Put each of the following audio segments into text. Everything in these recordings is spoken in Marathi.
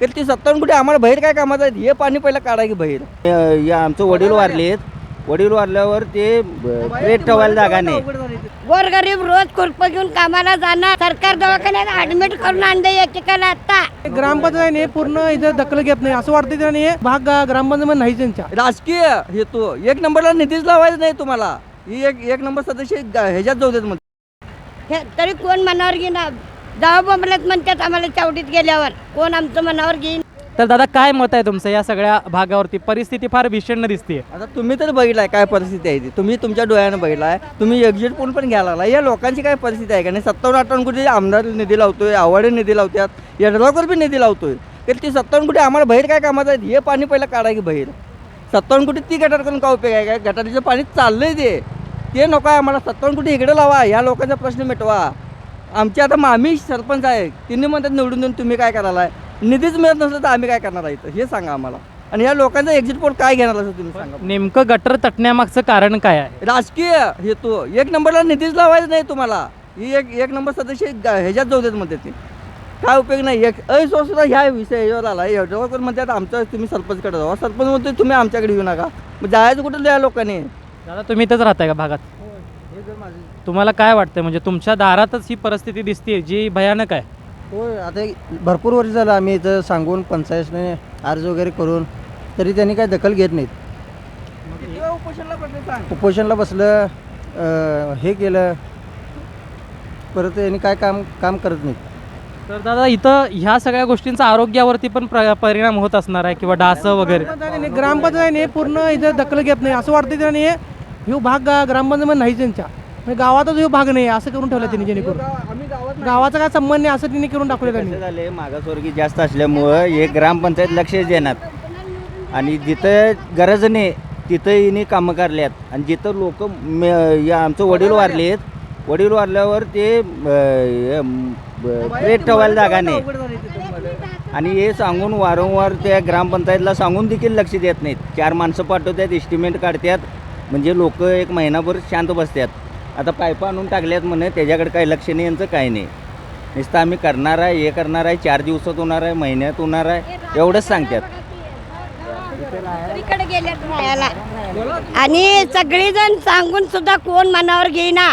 तर ती सत्तावन्न कुठे आम्हाला बाहेर काय कामाचं आहे? हे पाणी पहिलं काढा की बाहेर. अ, या आमचं वडील वारलेत वडील वारल्यावर ते प्रेत ठेवायला जागा नाही. गोरगरीब रोज खुरप घेऊन कामाला जाणार. सरकार दवाखान्यात ऍडमिट करून आणले एकेकाला आता. ग्रामपंचायतीने पूर्ण इथं दखल घेत नाही. असं वाटतं त्याने हे भाग ग्रामपंचायत नाही त्यांच्या. राजकीय हेतू. एक नंबरला निधीच लावायचा नाही तुम्हाला. ही एक एक नंबर सदस्य ग- ह्याच्यात जाऊ देत मग हे तरी कोण मनावर घेणार? जाऊ बोंबलत म्हणतात आम्हाला चावडीत गेल्यावर. कोण आमचं मनावर घेईन? तर दादा काय मत आहे तुमचं? या सगळ्या भागावरती परिस्थिती फार भीषण दिसते आता तुम्ही तर बघितलाय काय परिस्थिती आहे ती. तुम्ही तुमच्या डोळ्यानं बघितलाय. तुम्ही एक्झिट पोल पण घ्यायला लागला या लोकांची काय परिस्थिती आहे का नाही? सत्तावन्न अठ्ठावन्न कुठे आमदार निधी लावतोय आवाडे निधी लावतात यड्रावकर बी निधी लावतोय. तर ती सत्तावन्न कुठे आम्हाला बाहेर काय कामाचं आहे? हे पाणी पहिलं काढा की बाहेर. सत्तावन्न कुठे ती गटार करून का उपयोग आहे काय? गटारीचं पाणी चाललंय ते. ते नको आहे आम्हाला सत्तावन्न कुठे इकडे लावा. या लोकांचा प्रश्न मिटवा. आमचे आता मामी सरपंच आहे तिन्ही म्हणतात निवडून देऊन तुम्ही काय करायला निधीच मिळत नसलं तर आम्ही काय करणार आहे? हे सांगा आम्हाला. आणि या लोकांचा एक्झिट पोल काय घेणार असं तुम्ही सांगा. नेमकं गटर तटण्यामागचं कारण काय आहे? राजकीय हेतू. एक नंबरला निधीच लावायचा नाही तुम्हाला. ही एक एक नंबर सदस्य ग- ह्याच्यात जाऊ देत म्हणते ते. काय उपयोग नाही. एक सुद्धा ह्या विषय ह्याच्यावर आला एवढं म्हणतात आमचं तुम्ही सरपंचकडे जावा. सरपंच म्हणतो तुम्ही आमच्याकडे येऊ नका. मग जायचं कुठं या लोकांनी? दादा तुम्ही इथंच राहताय का भागात? तुम्हाला काय वाटतंय? म्हणजे तुमच्या दारातच ही परिस्थिती दिसते जी भयानक आहे. होय आता भरपूर वर्ष झालं आम्ही इथं सांगून पंचायतने अर्ज वगैरे करून तरी त्यांनी काही दखल घेत नाहीत. उपोषणला बसलं अं, हे केलं परत त्यांनी काय काम काम करत नाहीत. तर दादा इथं ह्या सगळ्या गोष्टींचा आरोग्यावरती पण प्र- परिणाम होत असणार आहे किंवा डास वगैरे. ग्रामपंचायतीने ग्रामपंचायतीने पूर्ण इथं दखल घेत नाही असं वाटतं त्याने हे ह्यो भाग ग्रामपंचायत नाही त्यांच्या. म्हणजे गावातच ह्यो भाग नाही असं करून ठेवलं त्यांनी जेणेकरून. गावाचा काय संबंध नाही असं त्यांनी करून दाखवलं त्यांनी. झाले? मागासवर्गीय जास्त असल्यामुळं हे ग्रामपंचायत लक्ष देणार. आणि जिथं गरज नाही तिथं हिने कामं करल्यात. आणि जिथं लोक या आमचं वडील वारलेत वडील वारल्यावर ते हे, प्रेत ठेवायला जागा नाही. आणि हे सांगून वारंवार त्या ग्रामपंचायतला सांगून देखील लक्ष देत नाहीत. चार माणसं पाठवतात एस्टिमेट काढतात. म्हणजे लोक एक महिनाभर शांत बसतात आता पायपा आणून टाकल्यात म्हणे त्याच्याकडे काही लक्ष नाही यांचं काही नाही. नुसतं आम्ही करणार आहे हे करणार आहे चार दिवसात होणार आहे महिन्यात होणार आहे एवढंच सांगतात गेल्यात राहायला आणि सगळेजण सांगून सुद्धा कोण मनावर घेईना.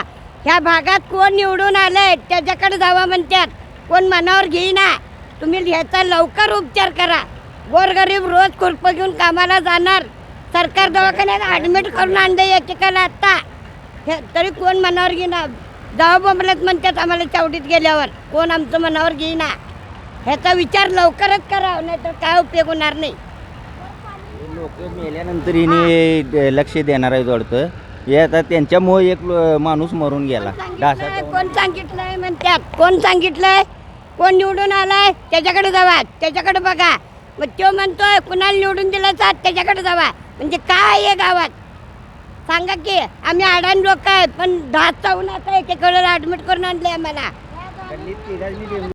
ह्या भागात कोण निवडून आलंय त्याच्याकडे जावा म्हणतात कोण मनावर घेईना. तुम्ही ह्याचा लवकर उपचार करा. गोरगरीब रोज खुरप घेऊन कामाला जाणार. सरकार दवाखान्यात ऍडमिट करून आणले एकेकाला आता हे तरी कोण मनावर घेईना? जाऊ बोंबलत म्हणतात आम्हाला चावडीत गेल्यावर. कोण आमचं मनावर घेईना? ह्याचा विचार लवकरच करा नाहीतर काय उपयोग होणार नाही. लोक मेल्यानंतर हिने लक्ष देणार आहे वाटतं. हे आता त्यांच्यामुळे एक माणूस मरून गेला. डासाचा कोण सांगितलंय म्हणतात. कोण सांगितलंय? कोण निवडून आलाय? त्याच्याकडे जावा. त्याच्याकडे बघा. मग तो म्हणतोय कुणाला निवडून दिलं त्याच्याकडे जावा. म्हणजे काय आहे गावात? सांगा की आम्ही आडान लोक आहे पण दहा चौन आता एकेकडे ऍडमिट करून आणले आम्हाला.